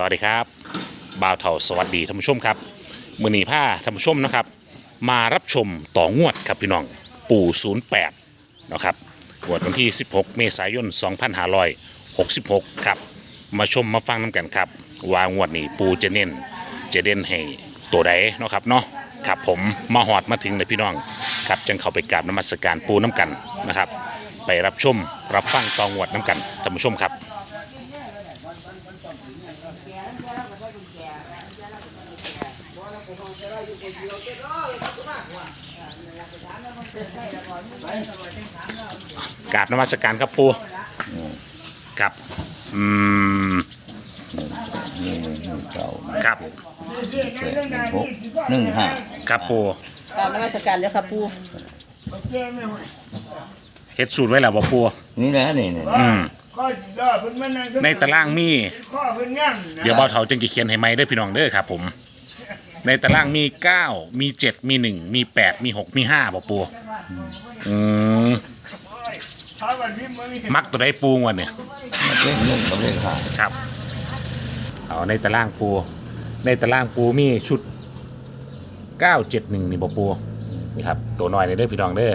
สวัสดีครับบ่าวเถาสวัสดีท่านผู้ชมครับมือหนีผ้าท่านผู้ชมนะครับ มารับชมต่องวดครับพี่น้องปู่ 08นะครับงวดวันที่ 16 เมษายน 2566 ครับ มาชมมาฟังน้ำกันครับวางวดนี้ปูจะเน้นจะเด่นให้ตัวใดเนาะครับเนาะครับผมมาหอดมาถึงเลยพี่น้องครับจังเข้าไปกราบนมัสการปูน้ำกันนะครับ ไปรับชมรับฟังตองวดน้ำกันท่านผู้ชมครับ กราบนมัสการครับปูครับ อืมหนึ่งเก้าครับแปดหนึ่งหกหนึ่งห้าครับปูกราบนมัสการแล้วค่ะปูเฮ็ดสูตรไว้แล้วบ่ปูนี่แหละนี่นี่อืมข้อดอเพิ่นมานั่งในตารางมีข้อเพิ่นย่างนะเดี๋ยวเบาเถาจึงจะเขียนให้ไหมเด้อพี่น้องเด้อครับผม ในตารางมี9มี7มี1มี8มี6มี5บ่ปูอืมถ้าวันนี้มันมีมักตัวใดปูงวันเนี่ยเลขหนึ่งกับเลขห้าครับ เอาในตารางปู ในตารางปูมีชุด971นี่บ่ปูนี่ครับตัวน้อยเลยเด้อพี่น้องเด้อ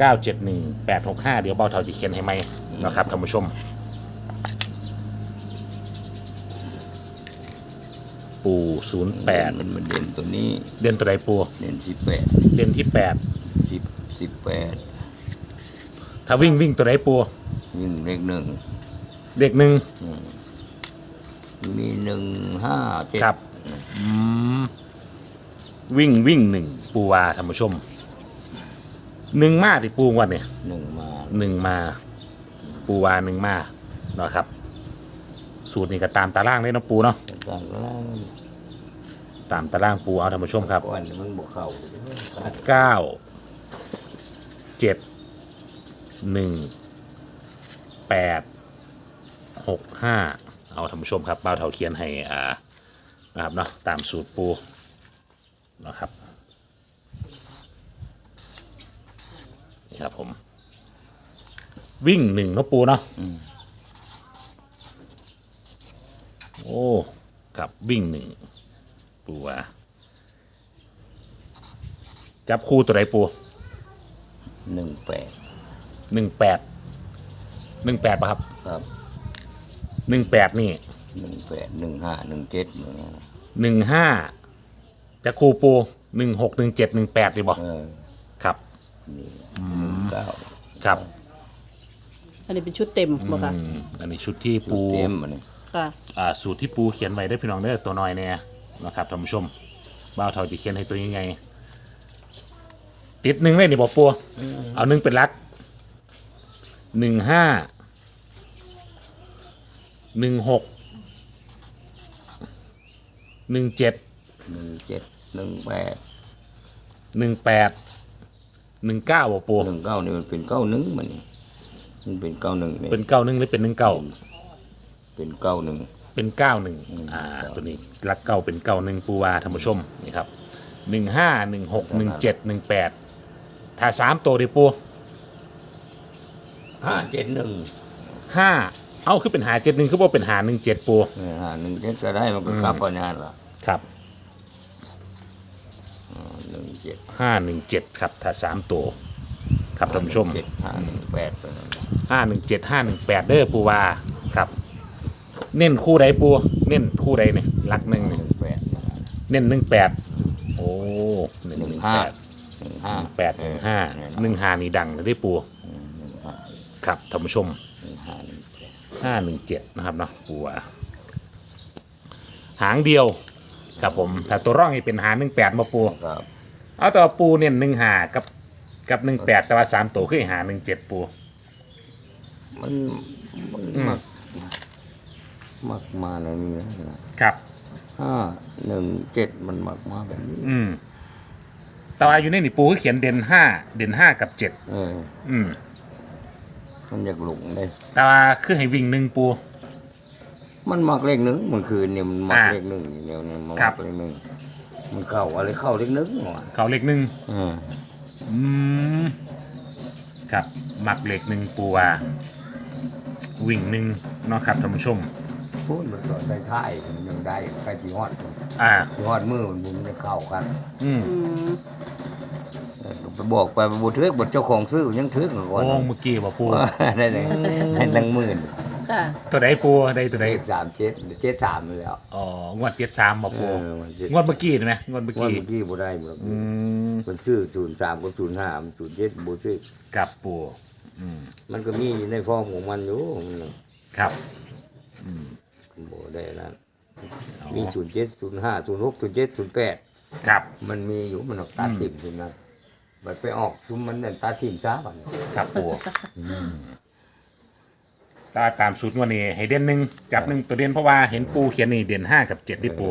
971 865เดี๋ยวเบาเถาจะเขียนให้ไหมนะครับท่านผู้ชม ปูแปด08มันมันเด่นตัวนี้เดือนตัวใดปูเด่นสิบแปดเดือนที่สิบสิบแปด8ถ้าวิ่งวิ่งตัวใดปูยิ่งเลขหนึ่งเด็กหนึ่งมีหนึ่งห้าเจ็ดครับอืมวิ่งวิ่งหนึ่งปูวาท่านผู้ชมหนึ่งมาที่ปูงวันเนี่ยหนึ่งมาหนึ่งมา ปูวาหนึ่งมาเนาะครับ สูตรนี้ก็ตามตารางเลยเนาะปูเนาะ ต่างกันแล้ว ตามตารางปูเอาท่านผู้ชมครับวันมันบวกเข้าเก้าเจ็ดหนึ่งแปดหกห้าเอาท่านผู้ชมครับบ่าวเถาเขียนให้อ่านะครับเนาะตามสูตรปูนะครับนี่ครับผม วิ่งหนึ่งเนาะปูเนาะโอ้ครับวิ่งหนึ่ง ปูว่า จับคู่ตัวไหนปูหนึ่งแปดหนึ่งแปดหนึ่งแปดป่ะครับครับหนึ่งแปดนี่หนึ่งแปดหนึ่งห้าหนึ่งเจ็ดหนึ่งห้าจะคู่ปูหนึ่งหกหนึ่งเจ็ดหนึ่งแปดดีบ่เออครับ นี่หนึ่งเก้าครับอันนี้เป็นชุดเต็มบ่ค่ะอืมอันนี้ชุดที่ปู เต็มมันนี่ค่ะ อ่าสูตรที่ปูเขียนไว้ได้อพี่น้องเด้อตัวน้อยเนี่ย นะครับท่านผู้ชมบ้าวเท่าจะเขียนให้ตัวยังไงติดหนึ่งเลยนี่บอกปูเอาหนึ่งเป็นหลักหนึ่งห้าหนึ่งหกหนึ่งเจ็ดหนึ่งเจ็ดหนึ่งแปดหนึ่งแปดหนึ่งเก้าบอกปูหนึ่งเก้านี่มันเป็นเก้าหนึ่งมันนี่มันเป็นเก้าหนึ่งนี่เป็นเก้าหนึ่งหรือเป็นหนึ่งเก้าเป็นเก้าหนึ่ง เป็นเก้าหนึ่งอืมอ่าตัวนี้รักเก้าเป็นเก้าหนึ่งปูวาท่านผู้ชมนี่ครับหนึ่งห้าหนึ่งหกหนึ่งเจ็ดหนึ่งแปดถ้าสามตัวดิปูห้าเจ็ดหนึ่งห้าเอาคือเป็นหาเจ็ดหนึ่งคือว่าเป็นหาหนึ่งเจ็ดปูเออห้าหนึ่งเจ็ดก็ได้มันก็กลับปัญญาละครับหนึ่งเจ็ดห้าหนึ่งเจ็ดครับถ้าสามตัวครับท่านผู้ชมเจ็ดห้าหนึ่งแปดไปนั่นห้าหนึ่งเจ็ดห้าหนึ่งแปดเด้อปูวาครับ เน้นคู่ใดปูเน้นคู่ใดเนี่ยรักหนึ่งหเนี่ยนึ่งแปดเน้นหนึ่งแปดโอ้เน้นหหนึ่นึ่งงห้าแปดหนึ่งห้าแปดหนึ่งห้าหนึ่งห้านี่ดังเลยได้ปูหนึ่งห้าครับท่านผู้ชมหนึ่งห้าหนึ่งแปดห้าหนึ่งเจ็ดนะครับเนาะปูว่าหางเดียวครับผมถ้าตัวร่องนี่เป็นหางหนึ่งแปดมาปูครับเอาแต่ว่าปูเนี่ยหนึ่งหากับกับหนึ่งแปดแต่ว่าสามตัวคือหาหนึ่งเจ็ดปูมันมันมัก มักมาในนี้นะครับ ห้าหนึ่งเจ็ดมันมักมาแบบนี้ อืมแต่ว่าอยู่ในนี่ปูคือเขียนเด่นห้าเด่นห้ากับเจ็ดเออ อืมมันอยากหลงเลย แต่ว่าคือให้วิ่งหนึ่งปู มันมักเลขหนึ่งมันคือเนี่ยมันมักอ่าเลขหนึ่งเดียวเนี่ยมันครัมับ กเลขหนึ่งมันเข้าอะไรเข้าเลขหนึ่งว่ะเขาเลขหนึ่งอืมอืมครับหมักเลขหนึ่งปูว่าวิ่งหนึ่งเนาะครับท่านผู้ชม พูดมันก็ได้ท่ายมันยังได้ใครจีฮอดอ่า จีฮอดมือมันบุญจะเข้ากันอืมอืมเออไปบอกไปบทเทือกบทเจ้าของซื้อยังทึกก่โอ้อนเมื่อกี้บ่ปู ได้เลยได้ตั้งหมื่นค่ะตัวใดปูได้ตัวใด เลขสามเจ็ดเจ็ดสามไปแล้ว อ๋องวดเจ็ดสามบ่ปูเออมันเจ็ดงวดเมื่อกี้เห็นไหมงวดเมื่อว่ากี้เมื่อกี้บ่ได้บ่อืมมันซื้อศูนย์สามกับศูนย์ห้าศูนย์เจ็ดบ่ซื้อกับปูอืมมันก็มีอยู่ในฟอร์มของมันอยู่มันน่ะครับ บ่ได้นั้นอ๋อมีศูนย์เจ็ดศูนย์ห้าศูนย์หกศูนย์เจ็ดศูนย์แปดครับ มันมีอยู่มันออกตาติ่มใช่ไหมมันไปออกซุ้มมันนั่นตาติ่มช้าบันครับปูตาตามสูตรงวดนี้ให้เด่นหนึ่งจับหนึ่งตัวเด่นเพราะว่าเห็นปูเขียนนี่เด่นห้ากับเจ็ดที่ปู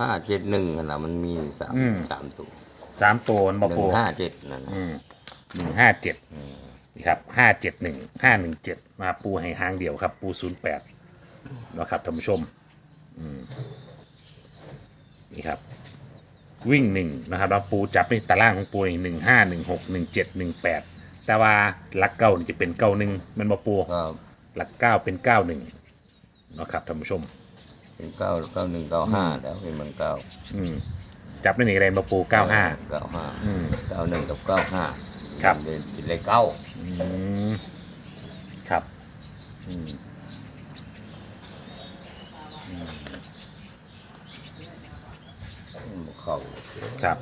ห้าเจ็ดหนึ่งนะมันมีสามอืมสามตัวสามตัวมันหบ่นึ่ปูงห้าเจ็ดนั่นน่ะหนึ่งห้าเจ็ด นี่ครับห้าเจ็ดหนึ่งห้าหนึ่งเจ็ดมาปูให้หางเดียวครับ ปูศูนย์แปดนะครับท่านผู้ชมอืมนี่ครับ วิ่งหนึ่งนะครับเราปูจับในตารางของปูหนึ่งห้าหนึ่งหกหนึ่งเจ็ดหนึ่งแปดแต่ว่าหลักเก้านี่จะเป็นเก้าหนึ่งมันมาปูก็หลักเก้าเป็นเก้าหนึ่งนะครับท่านผู้ชม เป็นเก้าเก้าหนึ่งเก้าห้าแล้วเป็นมันเก้าอืมจับในนี่อะไรมาปูเก้าห้าเก้าห้าอืมเก้าหนึ่งกับเก้าห้า ครับ เป็นเป็นเลขเก้าอืมครับอืมมันเข้าครับ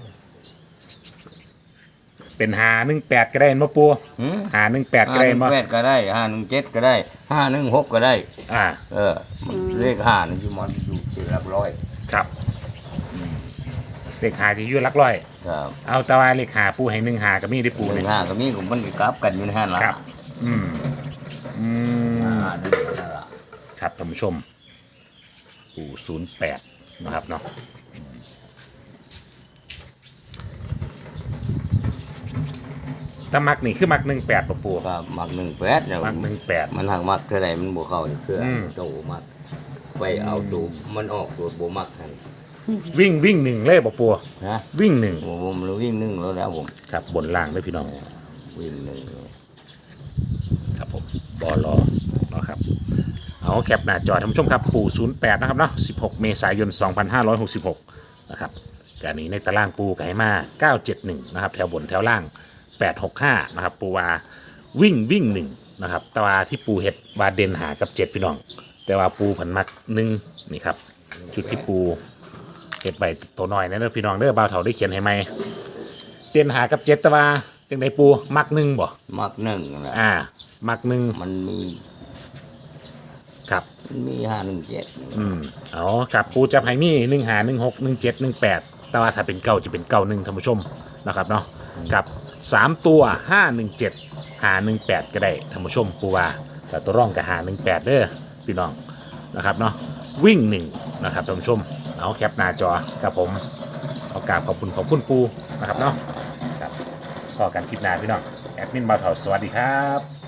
เป็นหาหนึ่งแปดก็ได้มาปูหืมหาหนึ่งแปดก็ห้าได้หนึ่งมาแปดก็ได้ห้าหนึ่งเจ็ดก็ได้ห้าหนึ่งหกก็ได้ อ่า เออมันเลขห้านี่ที่มันอยู่ที่หลักร้อย ครับอืมเลขหาที่อยุ่หลักร้อย ครับเอาแต่ว่าเลขหาปูให้หนึ่งหาก็มีได้ปูหหนึ่นึ่งงห้าก็มีผมมันก็กลับกันอยู่ในห้าหลักครับ อืมอืมห้าหนึ่งนั่นล่ะครับท่านผู้ชม ปูศูนย์แปดนะครับเนาะถ้ามักนี่คือมักหนึ่งแปดปะปู ครับมักหนึ่งแปดเนี่ยมักหนึ่งแปดมันหักมักเท่าไหรมันบวเข้าเพื่ออม โตมักไปเอาตัวมันออกตัวบมักทัน วิ่งวิ่งหนึ่งเลยปะปูนะวิ่งหนึ่งผมผมรู้วิ่งหนึ่งแล้วแล้วผมครับบนล่างด้วยพี่น้องวิ่งหนึ่งครับผมบอลอเนาะครับเอาแคปหน้าจอท่านผู้ชมครับปู08 นะครับเนาะ16 เมษายน 2566 นะครับการนี้ในตารางปูไก่มา 971 นะครับ แถวบนแถวล่าง 865 นะครับ ปูวาวิ่งวิ่งหนึ่งนะครับแตว่าที่ปูเห็ดวาเดนหากับเจ็ดพี่น้อง แต่ว่าปูผันมักหนึ่งนี่ครับชุดที่ปู เห็ดใบตัวน้อยนะเด้อพี่น้องเด้อบ่าวเถาได้เขียนให้ไหมเดนหากับเจ็ดแตว่าจังไดปูมักหนึ่งบ่มักหนึ่งนะอ่า มักหนึ่งมันมีครับ มันมีห้าหนึ่งเจ็ดอืมอ๋อครับปูจับไฮมี่หนึ่งหาหนึ่งหกหนึ่งเจ็ดหนึ่งแปดแต่ว่าถ้าเป็นเก้าจะเป็นเก้าหนึ่งท่านผู้ชมนะครับเนาะกับสามตัวห้าหนึ่งเจ็ดหาหนึ่งแปดก็ได้ท่านผู้ชมปูว่าแต่ตัวร่องกับหาหนึ่งแปดเด้อพี่น้องนะครับเนาะวิ่งหนึ่งนะครับท่านผู้ชม เอาแคปหน้าจอครับผมเอากราบขอบคุณขอบคุณปูนะครับเนาะครับพอกันคลิปหน้าพี่น้องแอดมินบาวเถาสวัสดีครับ